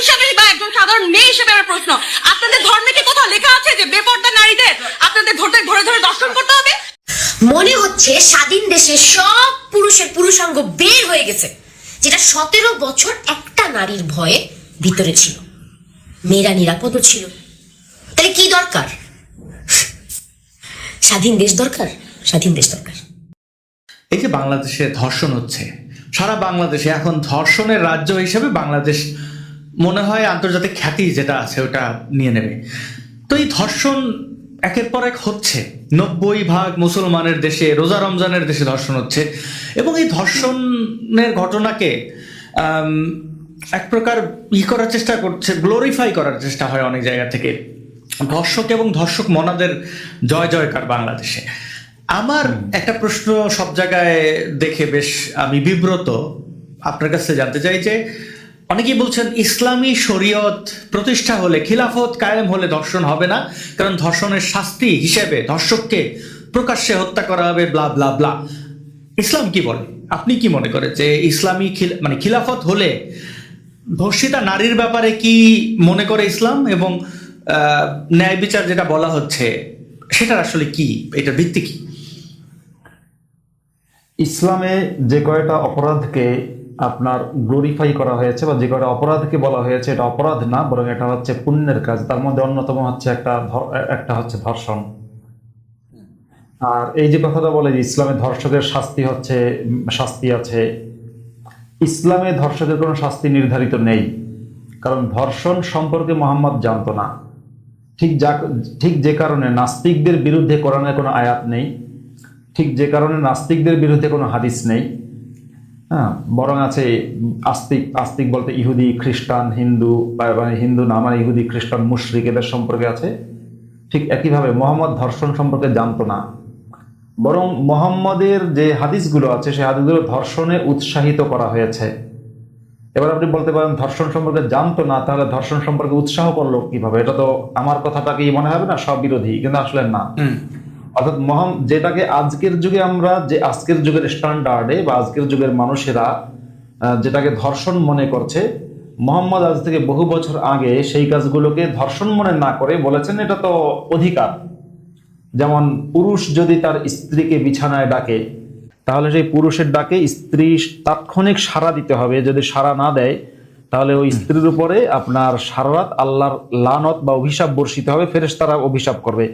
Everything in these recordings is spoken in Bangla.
হিসাবেই বা একজন সাধারণ মেয়ে হিসেবে আমার প্রশ্ন। আপনাদের ধর্মে কি কোথাও লেখা আছে যে বেপর্দা নারীদের আপনাদের ধরে ধরে ধরে দর্শন করতে হবে? মনে হচ্ছে স্বাধীন দেশে সব পুরুষের পুরুষাঙ্গ বের হয়ে গেছে যেটা সতেরো বছর একটা নারীর ভয়ে ভিতরে ছিল। মেয়েরা নিরাপদ ছিল। তাহলে কি দরকার? স্বাধীন দেশ দরকার? স্বাধীন দেশ দরকার। এই যে বাংলাদেশে ধর্ষণ হচ্ছে সারা বাংলাদেশে এখন ধর্ষণের রাজ্য হিসেবে বাংলাদেশ মনে হয় আন্তর্জাতিক খ্যাতি যেটা আছে ওটা নিয়ে নেবে। তো এই ধর্ষণ একের পর এক হচ্ছে। নব্বই ভাগ মুসলমানের দেশে রোজা রমজানের দেশে ধর্ষণ হচ্ছে। এবং এই ধর্ষণের ঘটনাকে এক প্রকার ই করার চেষ্টা করছে গ্লোরিফাই করার চেষ্টা হয় অনেক জায়গা থেকে। ধর্ষক এবং ধর্ষক মনাদের জয় জয়কার বাংলাদেশে। আমার একটা প্রশ্ন সব জায়গায় দেখে বেশ আমি বিব্রত। আপনার কাছে জানতে চাই যে অনেকেই বলছেন ইসলামী শরীয়ত প্রতিষ্ঠা হলে খিলাফত কায়েম হলে ধর্ষণ হবে না, কারণ ধর্ষণের শাস্তি হিসেবে ধর্ষককে প্রকাশ্যে হত্যা করা হবে ব্লা ব্লা ব্লা ইসলাম কি বলে? আপনি কি মনে করেন যে ইসলামী মানে খিলাফত হলে ধর্ষিতা নারীর ব্যাপারে কি মনে করে ইসলাম? এবং ন্যায় বিচার যেটা বলা হচ্ছে, সেটার আসলে কি? এটার ভিত্তি কি? ইসলামে যে কয়টা অপরাধকে আপনার গ্লোরিফাই করা হয়েছে বা যে কয়টা অপরাধকে বলা হয়েছে, এটা অপরাধ না, বরং এটা হচ্ছে পুণ্যের কাজ। তার মধ্যে অন্যতম হচ্ছে একটা একটা হচ্ছে ধর্ষণ। আর এই যে কথাটা বলে যে ইসলামে ধর্ষকের শাস্তি হচ্ছে, শাস্তি আছে, ইসলামে ধর্ষকের কোনো শাস্তি নির্ধারিত নেই। কারণ ধর্ষণ সম্পর্কে মোহাম্মদ জানত না। ঠিক যা, ঠিক যে কারণে নাস্তিকদের বিরুদ্ধে কোরআনের কোনো আয়াত নেই, ঠিক যে কারণে নাস্তিকদের বিরুদ্ধে কোনো হাদিস নেই হ্যাঁ বরং আছে আস্তিক আস্তিক বলতে ইহুদি, খ্রিস্টান, হিন্দু হিন্দু না মানে ইহুদি, খ্রিস্টান, মুশরিক এদের সম্পর্কে আছে। ঠিক একইভাবে মোহাম্মদ ধর্ষণ সম্পর্কে জানতো না। বরং মোহাম্মদের যে হাদিসগুলো আছে, সেই হাদিসগুলো ধর্ষণে উৎসাহিত করা হয়েছে। এবার আপনি বলতে পারেন ধর্ষণ সম্পর্কে জানতো না, তাহলে ধর্ষণ সম্পর্কে উৎসাহ করল কীভাবে? এটা তো আমার কথাটাকেই মনে হবে না, সব বিরোধী, কিন্তু আসলে না। অর্থাৎ মহাম যেটাকে আজকের যুগে আমরা যে আজকের যুগের স্ট্যান্ডার্ডে বা আজকের যুগের মানুষেরা যেটাকে ধর্ষণ মনে করছে, মোহাম্মদ আজ থেকে বহু বছর আগে সেই কাজগুলোকে ধর্ষণ মনে না করে বলেছেন, এটা তো অধিকার। যেমন পুরুষ যদি তার স্ত্রীকে বিছানায় ডাকে, তাহলে সেই পুরুষের ডাকে স্ত্রী তাৎক্ষণিক সাড়া দিতে হবে। যদি সাড়া না দেয়, তাহলে ওই স্ত্রীর উপরে আপনার সারা রাত আল্লাহর লানত বা অভিশাপ বর্ষিত হবে ফেরেস তারা অভিশাপ করবে।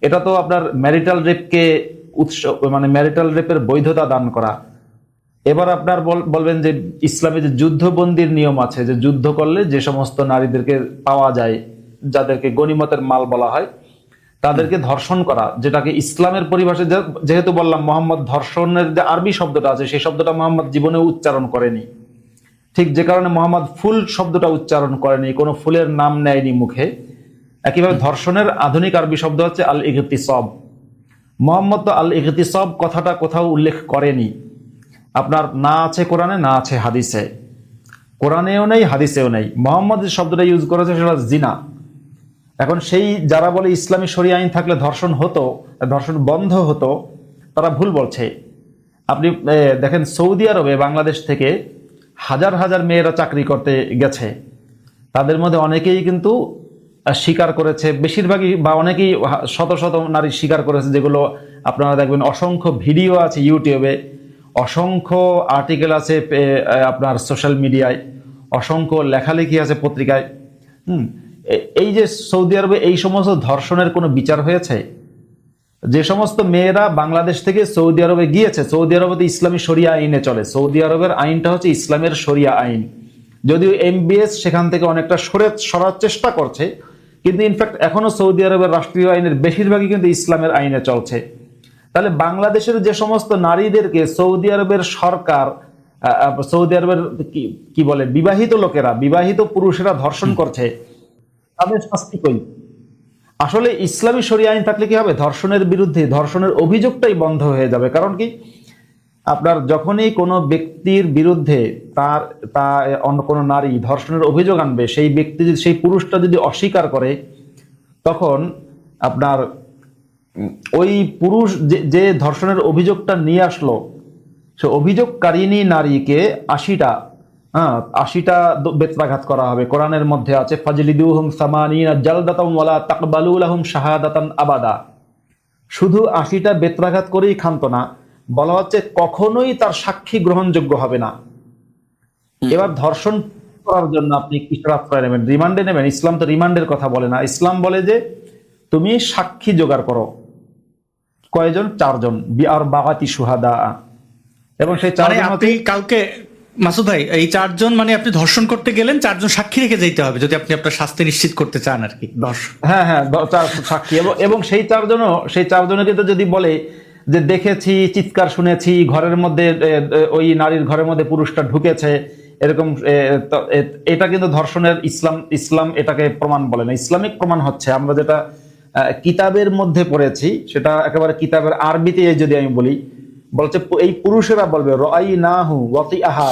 এটা তো আপনার ম্যারিটাল রেপকে উৎস মানে ম্যারিটাল রেপের বৈধতা দান করা। এবার আপনার বলবেন যে ইসলামে যে যুদ্ধবন্দির নিয়ম আছে, যে যুদ্ধ করলে যে সমস্ত নারীদেরকে পাওয়া যায়, যাদেরকে গনিমতের মাল বলা হয়, তাদেরকে ধর্ষণ করা, যেটাকে ইসলামের পরিভাষায় যে- যেহেতু বললাম মোহাম্মদ ধর্ষণের যে আরবি শব্দটা আছে, সেই শব্দটা মোহাম্মদ জীবনে উচ্চারণ করেনি। ঠিক যে কারণে মোহাম্মদ ফুল শব্দটা উচ্চারণ করেনি, কোনো ফুলের নাম নেয়নি মুখে। একইভাবে ধর্ষণের আধুনিক আরবি শব্দ হচ্ছে আল ইগতিসব মোহাম্মদ তো আল ইগতিসব কথাটা কোথাও উল্লেখ করেনি। আপনার না আছে কোরআনে, না আছে হাদিসে। কোরআনেও নেই, হাদিসেও নেই। মোহাম্মদ যে শব্দটা ইউজ করেছে সেটা জিনা। এখন সেই যারা বলে ইসলামী শরী আইন থাকলে ধর্ষণ হতো, ধর্ষণ বন্ধ হতো, তারা ভুল বলছে। আপনি দেখেন সৌদি আরবে বাংলাদেশ থেকে হাজার হাজার মেয়েরা চাকরি করতে গেছে। তাদের মধ্যে অনেকেই কিন্তু স্বীকার করেছে। বেশিরভাগই বা অনেকেই শত শত নারী স্বীকার করেছে, যেগুলো আপনারা দেখবেন অসংখ্য ভিডিও আছে ইউটিউবে। অসংখ্য আর্টিকেল আছে আপনার সোশ্যাল মিডিয়ায়। অসংখ্য লেখালেখি আছে পত্রিকায়। হুম এই যে সৌদি আরবে এই সমস্ত ধর্ষণের কোনো বিচার হয়েছে? যে সমস্ত মেয়েরা বাংলাদেশ থেকে সৌদি আরবে গিয়েছে, সৌদি আরবে তো ইসলামী সরিয়া আইনে চলে। সৌদি আরবের আইনটা হচ্ছে ইসলামের সরিয়া আইন। যদিও এমবিএস সেখান থেকে অনেকটা সরে, সরার চেষ্টা করছে কিন্তু ইনফ্যাক্ট এখনও সৌদি আরবের রাষ্ট্রীয় আইনের বেশিরভাগই কিন্তু ইসলামের আইনে চলছে। তাহলে বাংলাদেশের যে সমস্ত নারীদেরকে সৌদি আরবের সরকার সৌদি আরবের কি কি বলে বিবাহিত লোকেরা বিবাহিত পুরুষেরা ধর্ষণ করছে তাদের শাস্তি কই? আসলে ইসলামী শরিয়া আইন থাকলে কি হবে? ধর্ষণের বিরুদ্ধে ধর্ষণের অভিযোগটাই বন্ধ হয়ে যাবে। কারণ কি? আপনার যখনই কোনো ব্যক্তির বিরুদ্ধে তার, তা, অন্য কোনো নারী ধর্ষণের অভিযোগ আনবে, সেই ব্যক্তি যদি, সেই পুরুষটা যদি অস্বীকার করে, তখন আপনার ওই পুরুষ যে যে ধর্ষণের অভিযোগটা নিয়ে আসলো, সে অভিযোগকারিণী নারীকে আশিটা হ্যাঁ আশিটা বেত্রাঘাত করা হবে। কোরআনের মধ্যে আছে, ফাজলিদুহুম সামানিনা জালদাতাম ওয়ালা তাকবালু লাহুম শাহাদাতান আবাদা। শুধু আশিটা বেত্রাঘাত করেই ক্ষান্ত না বলা হচ্ছে কখনোই তার সাক্ষী গ্রহণযোগ্য হবে না। এবার ধর্ষণ করার জন্য আপনি কিসের আশ্রয় নেবেন রিমান্ডে নেবেন। ইসলাম তো রিমান্ডের কথা বলে না। ইসলাম বলে যে তুমি সাক্ষী জোগাড় করো। কয়জন? চারজন। আর বাগাতি সুহাদা। এবং সেই মানে চারজন আপনি কাউকে মাসুদ ভাই এই চারজন মানে আপনি ধর্ষণ করতে গেলেন চারজন সাক্ষী রেখে যেতে হবে যদি আপনি আপনার শাস্তি নিশ্চিত করতে চান আর কি ধর্ষণ। হ্যাঁ হ্যাঁ সাক্ষী। এবং এবং সেই চারজনও সেই চারজনকে তো যদি বলে যে দেখেছি, চিৎকার শুনেছি, ঘরের মধ্যে ওই নারীর ঘরের মধ্যে পুরুষটা ঢুকেছে, এরকম এটা কিন্তু ধর্ষণের ইসলাম ইসলাম এটাকে প্রমাণ বলে না। ইসলামিক প্রমাণ হচ্ছে, আমরা যেটা কিতাবের মধ্যে পড়েছি, সেটা একেবারে কিতাবের আরবিতে যদি আমি বলি, বলছে এই পুরুষেরা বলবে রআই নাহু ওয়াতি আহা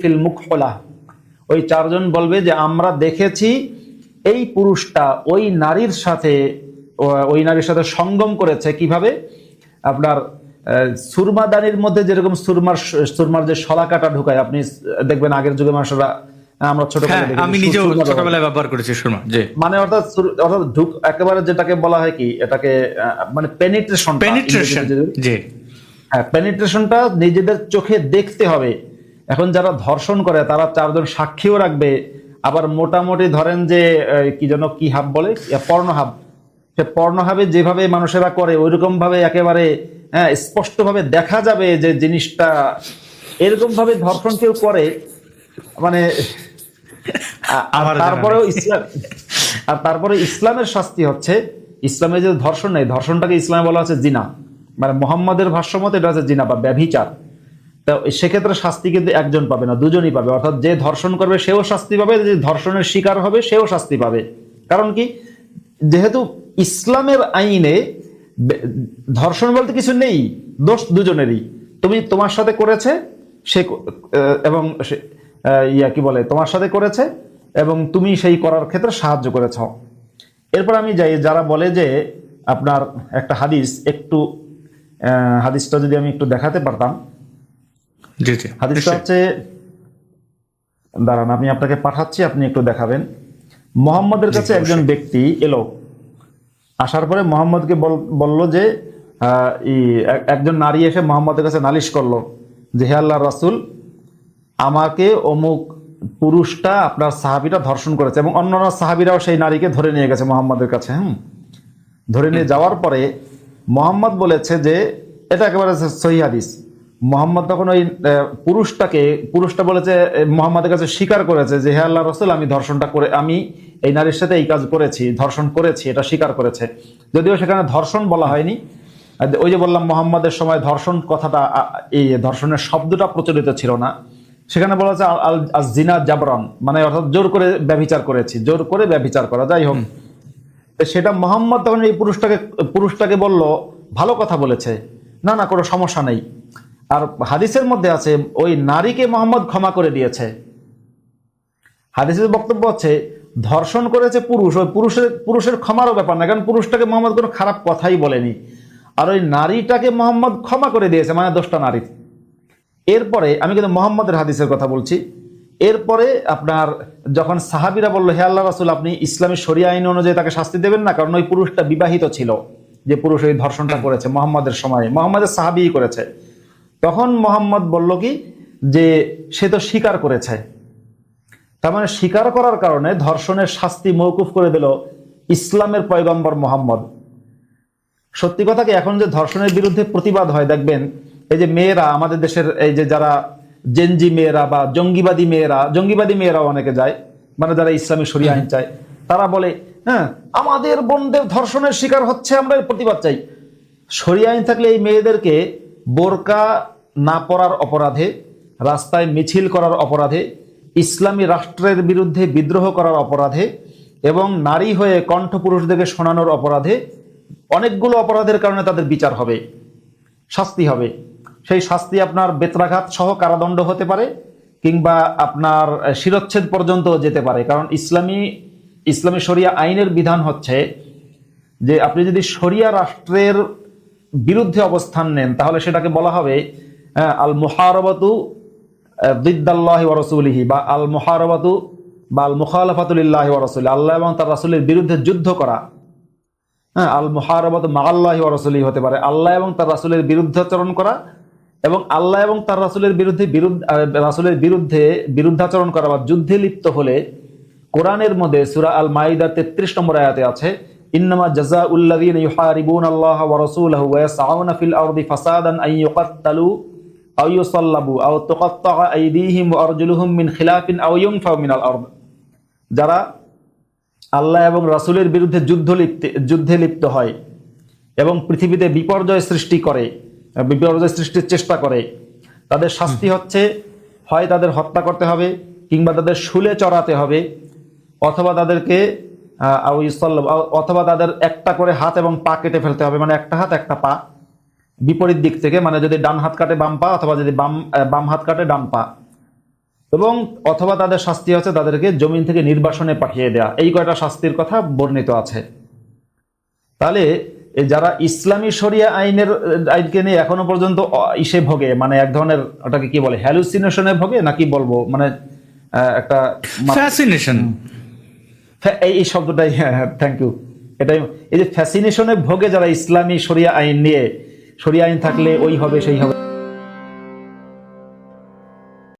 ফিল মুখলা ওই চারজন বলবে যে, আমরা দেখেছি এই পুরুষটা ওই নারীর সাথে ওই নারীর সাথে সঙ্গম করেছে কীভাবে? আপনার আহ, সুরমাদানির মধ্যে যেরকম সুরমার সুরমার যে শলাকাটা ঢুকায় আপনি দেখবেন আগের যুগে মানুষরা আমরা হ্যাঁ আমি নিজেও ছোটবেলায় ব্যবহার করেছি সুরমা জি। মানে অর্থাৎ অর্থাৎ ঢুক একেবারে যেটাকে বলা হয় কি এটাকে মানে পেনিট্রেশন পেনিট্রেশন জি। হ্যাঁ পেনিট্রেশনটা নিজেদের চোখে দেখতে হবে। এখন যারা ধর্ষণ করে তারা চারজন সাক্ষীও রাখবে। আবার মোটামুটি ধরেন যে কি যেন কি হাব বলে? পর্ণহাব সে পর্ণহাবে যেভাবে মানুষেরা করে ওইরকম ভাবে একেবারে হ্যাঁ স্পষ্টভাবে দেখা যাবে যে জিনিসটা। এরকম ভাবে ধর্ষণ কেউ করে মানে আর তারপরেও ইসলাম আর তারপরে ইসলামের শাস্তি হচ্ছে ইসলামে যে ধর্ষণ নেই ধর্ষণটাকে ইসলামে বলা হচ্ছে জিনা। মানে মোহাম্মদের ভাষ্যমতে এটা হচ্ছে জিনা বা ব্যভিচার। তো সেক্ষেত্রে শাস্তি কিন্তু একজন পাবে না দুজনই পাবে। অর্থাৎ যে ধর্ষণ করবে সেও শাস্তি পাবে যে ধর্ষণের শিকার হবে সেও শাস্তি পাবে। কারণ কি? যেহেতু ইসলামের আইনে ধর্ষণ বলতে কিছু নেই দোষ দুজনেরই। তুমি তোমার সাথে করেছে সে এবং সে- ইয়া কি বলে তোমার সাথে করেছে এবং তুমি সেই করার ক্ষেত্রে সাহায্য করেছ। এরপর আমি যাই যারা বলে যে আপনার একটা হাদিস একটু হাদিসটা যদি আমি একটু দেখাতে পারতাম। জি জি হাদিসটা হচ্ছে দাঁড়ান আমি আপনাকে পাঠাচ্ছি আপনি একটু দেখাবেন। মোহাম্মদের কাছে একজন ব্যক্তি এলো। আসার পরে মোহাম্মদকে বল- বলল যে ই, একজন নারী এসে মোহাম্মদের কাছে নালিশ করল যে হে আল্লাহ রাসুল আমাকে অমুক পুরুষটা আপনার সাহাবিরা ধর্ষণ করেছে এবং অন্যান্য সাহাবিরাও সেই নারীকে ধরে নিয়ে গেছে মোহাম্মদের কাছে হুম? ধরে নিয়ে যাওয়ার পরে মোহাম্মদ বলেছে যে এটা একেবারে সহি হাদিস। মোহাম্মদ তখন ওই পুরুষটাকে পুরুষটা বলেছে মোহাম্মদের কাছে স্বীকার করেছে যে হে আল্লাহ রসুল আমি ধর্ষণটা করে আমি এই নারীর সাথে এই কাজ করেছি ধর্ষণ করেছি এটা স্বীকার করেছে। যদিও সেখানে ধর্ষণ বলা হয়নি। ওই যে বললাম মোহাম্মদের সময় ধর্ষণ কথাটা এই ধর্ষণের শব্দটা প্রচলিত ছিল না। সেখানে বলা হচ্ছে আল আল জিনা জাবরন মানে অর্থাৎ জোর করে ব্যভিচার করেছি জোর করে ব্যভিচার করা যাই হোক। সেটা মোহাম্মদ তখন এই পুরুষটাকে পুরুষটাকে বলল ভালো কথা বলেছে। না না কোনো সমস্যা নেই। আর হাদিসের মধ্যে আছে, ওই নারীকে মোহাম্মদ ক্ষমা করে দিয়েছে। হাদিসের বক্তব্য হচ্ছে, ধর্ষণ করেছে পুরুষ, ওই পুরুষের পুরুষের ক্ষমারও ব্যাপার না, কারণ পুরুষটাকে মোহাম্মদ কোনো খারাপ কথাই বলেনি। আর ওই নারীটাকে মোহাম্মদ ক্ষমা করে দিয়েছে মানে দোষটা নারী। এরপরে আমি কিন্তু মোহাম্মদের হাদিসের কথা বলছি। এরপরে আপনার যখন সাহাবিরা বলল, হে আল্লাহ রাসুল, আপনি ইসলামী শরিয়া আইন অনুযায়ী তাকে শাস্তি দেবেন না? কারণ ওই পুরুষটা বিবাহিত ছিল, যে পুরুষ ওই ধর্ষণটা করেছে মোহাম্মদের সময়ে, মোহাম্মদের সাহাবিই করেছে। তখন মোহাম্মদ বলল কি, যে সে তো স্বীকার করেছে। তার মানে স্বীকার করার কারণে ধর্ষণের শাস্তি মৌকুফ করে দিল ইসলামের পয়গম্বর মোহাম্মদ। সত্যি কথা কি, এখন যে ধর্ষণের বিরুদ্ধে প্রতিবাদ হয়, দেখবেন এই যে মেয়েরা, আমাদের দেশের এই যে যারা জেনজি মেয়েরা বা জঙ্গিবাদী মেয়েরা, জঙ্গিবাদী মেয়েরাও অনেকে যায় মানে যারা ইসলামী শরিয়া আইন চায়, তারা বলে হ্যাঁ আমাদের বোনদের ধর্ষণের শিকার হচ্ছে, আমরা প্রতিবাদ চাই। শরিয়া আইন থাকলে এই মেয়েদেরকে বোরকা না পরার অপরাধে, রাস্তায় মিছিল করার অপরাধে, ইসলামী রাষ্ট্রের বিরুদ্ধে বিদ্রোহ করার অপরাধে এবং নারী হয়ে কণ্ঠপুরুষদেরকে শোনানোর অপরাধে অনেকগুলো অপরাধের কারণে তাদের বিচার হবে, শাস্তি হবে। সেই শাস্তি আপনার বেত্রাঘাত সহ কারাদণ্ড হতে পারে কিংবা আপনার শিরচ্ছেদ পর্যন্ত যেতে পারে। কারণ ইসলামী ইসলামী শরিয়া আইনের বিধান হচ্ছে যে আপনি যদি শরিয়া রাষ্ট্রের বিরুদ্ধে অবস্থান নেন তাহলে সেটাকে বলা হবে আহ, আল মুহারবাতু দিদ্দাল্লাহি ওয়া রাসূলিহি বা আল মুহারাবাতু বা আল মুখালাফাতুলিল্লাহি ওয়া রাসূলি আল্লাহ এবং তার রাসুলের বিরুদ্ধে যুদ্ধ করা হ্যাঁ আল মুহারাবাতু মাআল্লাহি ওয়া রাসূলিহি হতে পারে। আল্লাহ এবং তার রাসূলের বিরুদ্ধাচরণ করা এবং আল্লাহ এবং তার রাসুলের বিরুদ্ধে রাসূলের বিরুদ্ধে বিরুদ্ধাচরণ করা বা যুদ্ধে লিপ্ত হলে কোরআনের মধ্যে সুরা আল মাইদা 33 নম্বর আয়াতে আছে জাযাউল্লাযীনা ইউহারিবুনা আল্লাহ ওয়া রাসূলাহু ওয়া ইয়াসআউনা ফিল আরদি ফাসাদান আন ইউকাত্তালু আও ইউসাল্লাবু আও তুকাত্তাআ আইদিহিম ওয়া আরজুলুহুম মিন খিলাফিন আও ইউনফাউ মিনাল যারা আল্লাহ এবং রাসূলের বিরুদ্ধে যুদ্ধ লিপ্ত, যুদ্ধে লিপ্ত হয় এবং পৃথিবীতে বিপর্যয় সৃষ্টি করে, বিপর্যয় সৃষ্টির চেষ্টা করে, তাদের শাস্তি হচ্ছে হয় তাদের হত্যা করতে হবে কিংবা তাদের শুলে চড়াতে হবে অথবা তাদেরকে অথবা তাদের একটা করে হাত এবং পা কেটে ফেলতে হবে মানে একটা হাত একটা পা। বিপরীত দিক থেকে মানে যদি ডান হাত কাটে বাম পা অথবা যদি বাম বাম হাত কাটে ডান পা। এবং অথবা তাদের শাস্তি হচ্ছে তাদেরকে জমিন থেকে নির্বাসনে পাঠিয়ে দেওয়া এই কয়টা শাস্তির কথা বর্ণিত আছে। তাহলে যারা ইসলামী শরিয়া আইনের আইনকে নিয়ে এখনও পর্যন্ত ইসে ভোগে মানে এক ধরনের ওটাকে কি বলে হ্যালুসিনেশনে ভোগে নাকি বলব মানে একটা ফ্যাসিনেশন এই শব্দটাই হ্যাঁ হ্যাঁ থ্যাংক ইউ এটাই এই যে ফ্যাসিনেশনে ভোগে যারা ইসলামী সরিয়া আইন নিয়ে সরিয়া আইন থাকলে ওই হবে সেই হবে।